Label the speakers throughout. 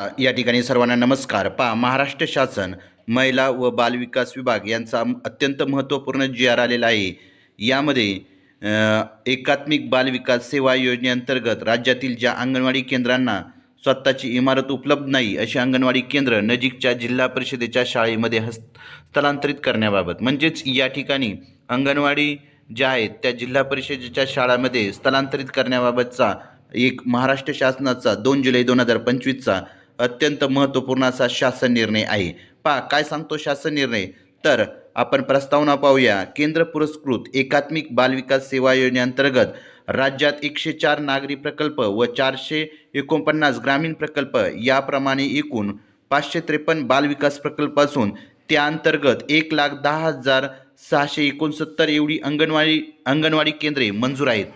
Speaker 1: या ठिकाणी सर्वांना नमस्कार. पा महाराष्ट्र शासन महिला व बालविकास विभाग यांचा अत्यंत महत्त्वपूर्ण जी आर आलेला आहे. यामध्ये एकात्मिक बालविकास सेवा योजनेअंतर्गत राज्यातील ज्या अंगणवाडी केंद्रांना स्वतःची इमारत उपलब्ध नाही अशी अंगणवाडी केंद्र नजीकच्या जिल्हा परिषदेच्या शाळेमध्ये हस्त स्थलांतरित करण्याबाबत. म्हणजेच या ठिकाणी अंगणवाडी ज्या आहेत त्या जिल्हा परिषदेच्या शाळांमध्ये स्थलांतरित करण्याबाबतचा एक महाराष्ट्र शासनाचा दोन जुलै दोन हजार पंचवीसचा अत्यंत महत्त्वपूर्ण असा शासन निर्णय आहे. पहा काय सांगतो शासन निर्णय? तर आपण प्रस्तावना पाहूया. केंद्र पुरस्कृत एकात्मिक बालविकास सेवा योजनेअंतर्गत राज्यात एकशे चार नागरी प्रकल्प व चारशे एकोणपन्नास ग्रामीण प्रकल्प याप्रमाणे एकूण पाचशे त्रेपन्न बालविकास प्रकल्प असून त्या अंतर्गत एक लाख दहा हजार सहाशे एकोणसत्तर एवढी अंगणवाडी अंगणवाडी केंद्रे मंजूर आहेत.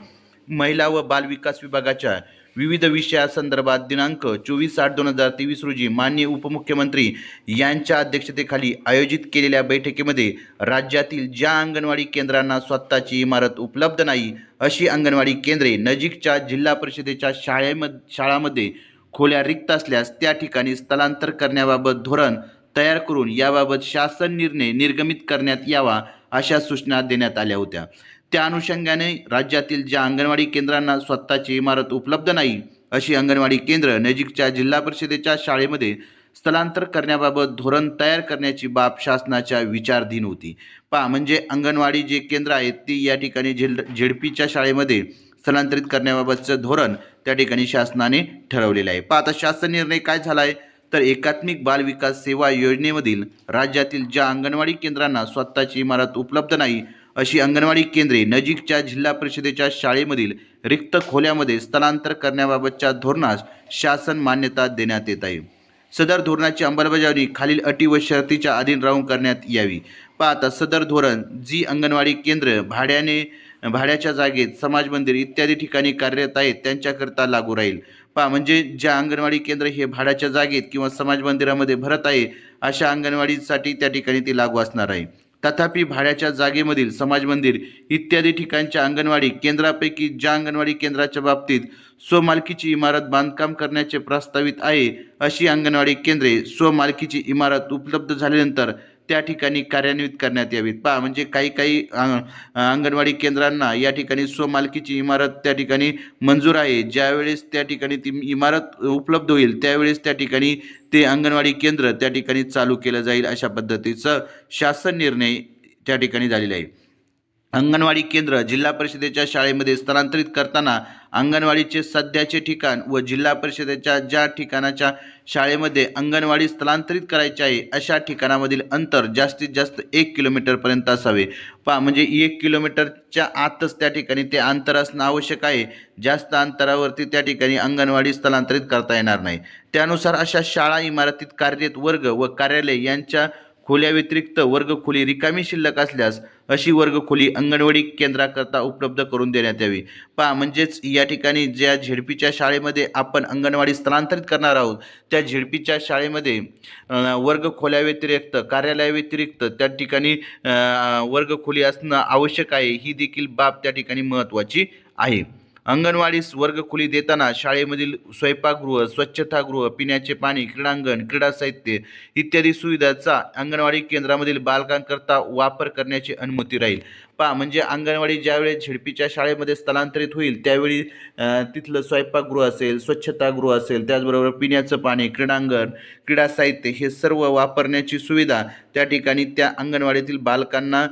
Speaker 1: महिला व बालविकास विभागाच्या विविध विषयासंदर्भात दिनांक चोवीस आठ दोन हजार तेवीस रोजी माननीय उपमुख्यमंत्री यांच्या अध्यक्षतेखाली आयोजित केलेल्या बैठकीमध्ये राज्यातील ज्या अंगणवाडी केंद्रांना स्वतःची इमारत उपलब्ध नाही अशी अंगणवाडी केंद्रे नजीकच्या जिल्हा परिषदेच्या शाळेमध्ये शाळामध्ये खोल्या रिक्त असल्यास त्या ठिकाणी स्थलांतर करण्याबाबत धोरण तयार करून याबाबत शासन निर्णय निर्गमित करण्यात यावा अशा सूचना देण्यात आल्या होत्या. त्या अनुषंगाने राज्यातील ज्या अंगणवाडी केंद्रांना स्वतःची इमारत उपलब्ध नाही अशी अंगणवाडी केंद्र नजीकच्या जिल्हा परिषदेच्या शाळेमध्ये स्थलांतर करण्याबाबत धोरण तयार करण्याची बाब शासनाच्या विचारधीन होती. पहा म्हणजे अंगणवाडी जे केंद्र आहेत ती या ठिकाणी झेल झेडपीच्या शाळेमध्ये स्थलांतरित करण्याबाबतचं धोरण त्या ठिकाणी शासनाने ठरवलेलं आहे. पहा आता शासन निर्णय काय झाला आहे तर एकात्मिक बालविकास सेवा योजनेमधील राज्यातील ज्या अंगणवाडी केंद्रांना स्वतःची इमारत उपलब्ध नाही अशी अंगणवाडी केंद्रे नजीकच्या जिल्हा परिषदेच्या शाळेमधील रिक्त खोल्यामध्ये स्थलांतर करण्याबाबतच्या धोरणास शासन मान्यता देण्यात येत आहे. सदर धोरणाची अंमलबजावणी खालील अटी व शर्तीच्या अधीन राहून करण्यात यावी. पाहता सदर धोरण जी अंगणवाडी केंद्र भाड्याने भाड्याच्या जागेत समाज मंदिर इत्यादी ठिकाणी कार्यरत आहेत त्यांच्याकरता लागू राहील. पहा म्हणजे ज्या अंगणवाडी केंद्र हे भाड्याच्या जागेत किंवा समाज मंदिरामध्ये भरत आहे अशा अंगणवाडीसाठी त्या ठिकाणी ती लागू असणार आहे. तथापि भाड्याच्या जागेमधील समाज मंदिर इत्यादी ठिकाणच्या अंगणवाडी केंद्रापैकी ज्या अंगणवाडी केंद्राच्या बाबतीत स्वमालकीची इमारत बांधकाम करण्याचे प्रस्तावित आहे अशी अंगणवाडी केंद्रे स्वमालकीची इमारत उपलब्ध झाल्यानंतर त्या ठिकाणी कार्यान्वित करण्यात यावीत. पहा म्हणजे काही काही अंगणवाडी केंद्रांना या ठिकाणी स्वमालकीची इमारत त्या ठिकाणी मंजूर आहे. ज्यावेळेस त्या ठिकाणी ती इमारत उपलब्ध होईल त्यावेळेस त्या ठिकाणी ते अंगणवाडी केंद्र त्या ठिकाणी चालू केलं जाईल अशा पद्धतीचं शासन निर्णय त्या ठिकाणी झालेला आहे. अंगणवाडी केंद्र जिल्हा परिषदेच्या शाळेमध्ये स्थलांतरित करताना अंगणवाडीचे सध्याचे ठिकाण व जिल्हा परिषदेच्या ज्या ठिकाणाच्या शाळेमध्ये अंगणवाडी स्थलांतरित करायची आहे अशा ठिकाणामधील अंतर जास्तीत जास्त एक किलोमीटरपर्यंत असावे. पहा म्हणजे एक किलोमीटरच्या आतच त्या ठिकाणी ते अंतर असणं आवश्यक आहे. जास्त अंतरावरती त्या ठिकाणी अंगणवाडी स्थलांतरित करता येणार नाही. त्यानुसार अशा शाळा इमारतीत कार्यरत वर्ग व कार्यालय यांच्या खोल्या व्यतिरिक्त वर्गखोली रिकामी शिल्लक असल्यास अशी वर्गखोली अंगणवाडी केंद्राकरता उपलब्ध करून देण्यात यावी. पहा म्हणजेच या ठिकाणी ज्या झेडपीच्या शाळेमध्ये आपण अंगणवाडी स्थलांतरित करणार आहोत त्या झेडपीच्या शाळेमध्ये वर्गखोल्या व्यतिरिक्त कार्यालयाव्यतिरिक्त त्या ठिकाणी वर्गखोली असणं आवश्यक आहे ही देखील बाब त्या ठिकाणी महत्त्वाची आहे. अंगणवाडीस वर्गखोली देताना शाळेमधील स्वयंपाकगृह स्वच्छतागृह पिण्याचे पाणी क्रीडांगण क्रीडा साहित्य इत्यादी सुविधाचा अंगणवाडी केंद्रामधील बालकांकरता वापर करण्याची अनुमती राहील. पहा म्हणजे अंगणवाडी ज्यावेळेस झिडपीच्या शाळेमध्ये स्थलांतरित होईल त्यावेळी तिथलं स्वयंपाकगृह असेल स्वच्छतागृह असेल त्याचबरोबर पिण्याचं पाणी क्रीडांगण क्रीडा साहित्य हे सर्व वापरण्याची सुविधा त्या ठिकाणी त्या अंगणवाडीतील बालकांना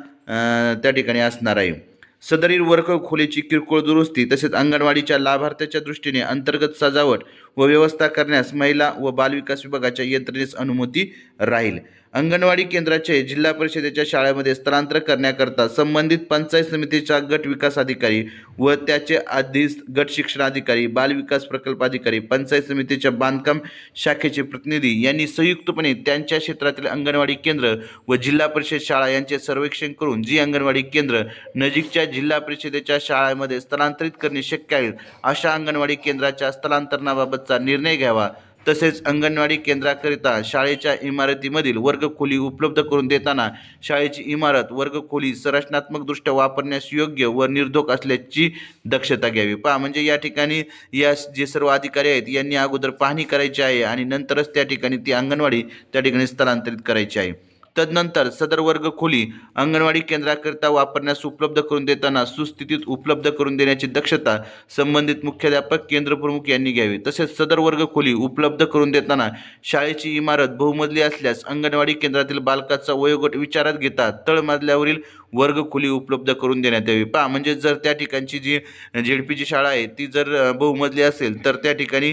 Speaker 1: त्या ठिकाणी असणार आहे. सदरील वर्ग खोलीची किरकोळ दुरुस्ती तसेच अंगणवाडीच्या लाभार्थ्याच्या दृष्टीने अंतर्गत सजावट व व्यवस्था करण्यास महिला व बालविकास विभागाच्या यंत्रणेस अनुमती राहील. अंगणवाडी केंद्राचे जिल्हा परिषदेच्या शाळेमध्ये स्थलांतर करण्याकरता संबंधित पंचायत समितीचा गट विकास अधिकारी व त्याचे आधीच गट शिक्षणाधिकारी बालविकास प्रकल्प अधिकारी पंचायत समितीच्या बांधकाम शाखेचे प्रतिनिधी यांनी संयुक्तपणे त्यांच्या क्षेत्रातील अंगणवाडी केंद्र व जिल्हा परिषद शाळा यांचे सर्वेक्षण करून जी अंगणवाडी केंद्र नजीकच्या जिल्हा परिषदेच्या शाळांमध्ये स्थलांतरित करणे शक्य आहे अशा अंगणवाडी केंद्राच्या स्थलांतरणाबाबतचा निर्णय घ्यावा. तसेच अंगणवाडी केंद्राकरिता शाळेच्या इमारतीमधील वर्गखोली उपलब्ध करून देताना शाळेची इमारत वर्गखोली संरचनात्मकदृष्ट्या वापरण्यास योग्य व निर्धोक असल्याची दक्षता घ्यावी. पहा म्हणजे या ठिकाणी या जे सर्व अधिकारी आहेत यांनी अगोदर पाहणी करायची आहे आणि नंतरच त्या ठिकाणी ती अंगणवाडी त्या ठिकाणी स्थलांतरित करायची आहे. तदनंतर सदर वर्ग खोली अंगणवाडी केंद्राकरिता वापरण्यास उपलब्ध करून देताना सुस्थितीत उपलब्ध करून देण्याची दक्षता संबंधित मुख्याध्यापक केंद्रप्रमुख यांनी घ्यावी. तसेच सदर वर्ग खोली उपलब्ध करून देताना शाळेची इमारत बहुमजली असल्यास अंगणवाडी केंद्रातील बालकाचा वयोगट विचारात घेता तळमजल्यावरील वर्गखोली उपलब्ध करून देण्यात यावी. पहा म्हणजे जर त्या ठिकाणची जी झेडपीची शाळा आहे ती जर बहुमजली असेल तर त्या ठिकाणी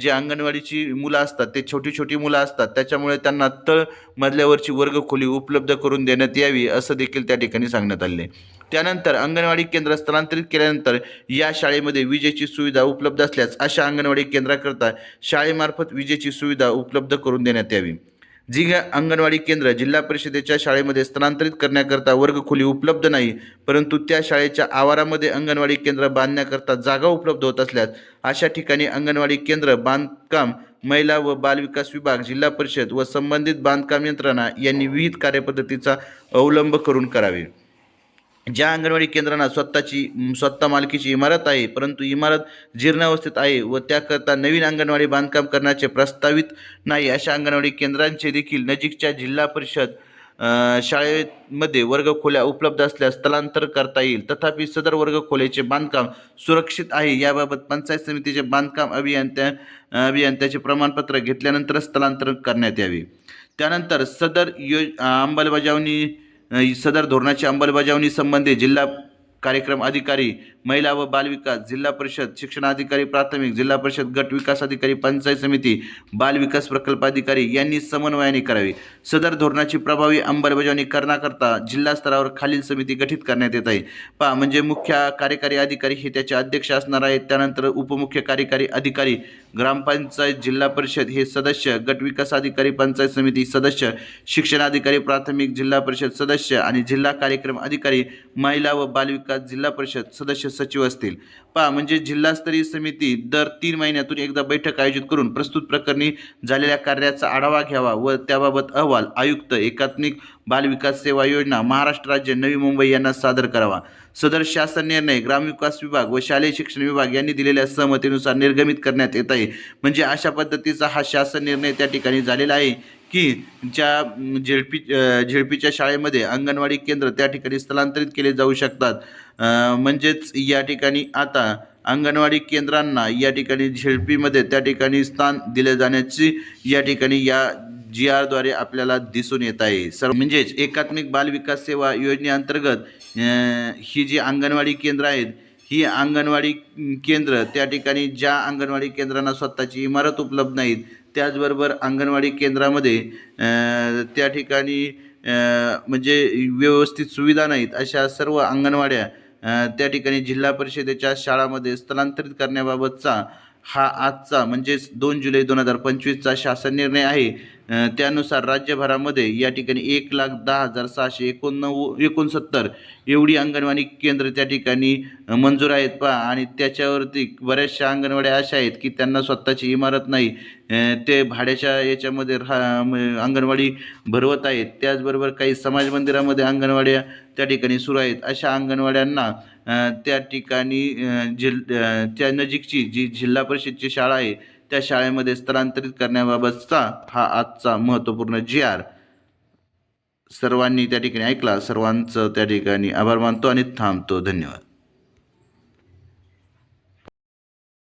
Speaker 1: जी अंगणवाडीची मुलं असतात ते छोटी छोटी मुलं असतात त्याच्यामुळे त्यांना तळ मजल्यावरची वर्गखोली उपलब्ध करून देण्यात यावी असं देखील त्या ठिकाणी सांगण्यात आले त्यानंतर अंगणवाडी केंद्र स्थलांतरित केल्यानंतर या शाळेमध्ये विजेची सुविधा उपलब्ध असल्यास अशा अंगणवाडी केंद्राकरता शाळेमार्फत विजेची सुविधा उपलब्ध करून देण्यात यावी. जी अंगणवाडी केंद्र जिल्हा परिषदेच्या शाळेमध्ये स्थलांतरित करण्याकरता वर्गखोली उपलब्ध नाही परंतु त्या शाळेच्या आवारामध्ये अंगणवाडी केंद्र बांधण्याकरता जागा उपलब्ध होत असल्यास अशा ठिकाणी अंगणवाडी केंद्र बांधकाम महिला व बालविकास विभाग जिल्हा परिषद व संबंधित बांधकाम यंत्रणा यांनी विविध कार्यपद्धतीचा अवलंब करून करावे. ज्या अंगणवाडी केंद्रांना स्वतःची स्वतः मालकीची इमारत आहे परंतु इमारत जीर्णावस्थेत आहे व त्याकरता नवीन अंगणवाडी बांधकाम करण्याचे प्रस्तावित नाही अशा अंगणवाडी केंद्रांचे देखील नजीकच्या जिल्हा परिषद शाळेमध्ये वर्गखोल्या उपलब्ध असल्यास स्थलांतर करता येईल. तथापि सदर वर्गखोल्याचे बांधकाम सुरक्षित आहे. याबाबत पंचायत समितीचे बांधकाम अभियंत्या अभियंत्याचे प्रमाणपत्र घेतल्यानंतर स्थलांतर करण्यात यावे. त्यानंतर सदर यो अंमलबजावणी सदर धोरणाची अंमलबजावणी संबंधी जिल्हा कार्यक्रम अधिकारी महिला व बालविकास जिल्हा परिषद शिक्षणाधिकारी प्राथमिक जिल्हा परिषद गट विकास अधिकारी पंचायत समिती बालविकास प्रकल्प अधिकारी यांनी समन्वयाने करावी. सदर धोरणाची प्रभावी अंमलबजावणी करण्याकरता जिल्हा स्तरावर खालील समिती गठीत करण्यात येत आहे. पहा म्हणजे मुख्य कार्यकारी अधिकारी हे त्याचे अध्यक्ष असणार आहेत. त्यानंतर उपमुख्य कार्यकारी अधिकारी ग्रामपंचायत जिल्हा परिषद हे सदस्य गट विकास अधिकारी पंचायत समिती सदस्य शिक्षणाधिकारी प्राथमिक जिल्हा परिषद सदस्य आणि जिल्हा कार्यक्रम अधिकारी महिला व बालविकास जिल्हा परिषद सदस्य सचिव असतील. पहा म्हणजे जिल्हास्तरीय समिती दर तीन महिन्यातून एकदा बैठक आयोजित करून प्रस्तुत प्रकरणी झालेल्या कार्याचा आढावा घ्यावा व त्याबाबत अहवाल आयुक्त एकात्मिक बालविकास सेवा योजना महाराष्ट्र राज्य नवी मुंबई यांना सादर करावा. सदर शासन निर्णय ग्रामविकास विभाग व शालेय शिक्षण विभाग यांनी दिलेल्या सहमतीनुसार निर्गमित करण्यात येत आहे. म्हणजे अशा पद्धतीचा हा शासन निर्णय त्या ठिकाणी झालेला आहे. की ज्या झेडपी झेडपीच्या शाळेमध्ये अंगणवाडी केंद्र त्या ठिकाणी स्थलांतरित केले जाऊ शकतात. म्हणजेच या ठिकाणी आता अंगणवाडी केंद्रांना या ठिकाणी झेडपीमध्ये त्या ठिकाणी स्थान दिले जाण्याची या ठिकाणी या जी आरद्वारे आपल्याला दिसून येत आहे. सर म्हणजेच एकात्मिक बालविकास सेवा योजनेअंतर्गत ही जी अंगणवाडी केंद्र आहेत ही अंगणवाडी केंद्र त्या ठिकाणी ज्या अंगणवाडी केंद्रांना स्वतःची इमारत उपलब्ध नाहीत त्याचबरोबर अंगणवाडी केंद्रामध्ये त्या ठिकाणी म्हणजे व्यवस्थित सुविधा नाहीत अशा सर्व अंगणवाड्या त्या ठिकाणी जिल्हा परिषदेच्या शाळामध्ये स्थलांतरित करण्याबाबतचा हा आजचा म्हणजेच दोन जुलै दोन हजार पंचवीसचा शासन निर्णय आहे. त्यानुसार राज्यभरामध्ये या ठिकाणी एक लाख दहा हजार सहाशे एकोणनव्व एकोणसत्तर एवढी अंगणवाडी केंद्र त्या ठिकाणी मंजूर आहेत. पहा आणि त्याच्यावरती बऱ्याचशा अंगणवाड्या अशा आहेत की त्यांना स्वतःची इमारत नाही. ते भाड्याच्या याच्यामध्ये राहा म- अंगणवाडी भरवत आहेत. त्याचबरोबर काही समाज मंदिरामध्ये अंगणवाड्या त्या ठिकाणी सुरू आहेत. अशा अंगणवाड्यांना त्या ठिकाणी जिल त्या नजीकची जी जिल्हा परिषदची शाळा आहे त्या शाळेमध्ये स्थलांतरित करण्याबाबतचा हा आजचा महत्त्वपूर्ण जी आर. सर्वांनी त्या ठिकाणी ऐकला. सर्वांचं त्या ठिकाणी आभार मानतो आणि थांबतो. धन्यवाद.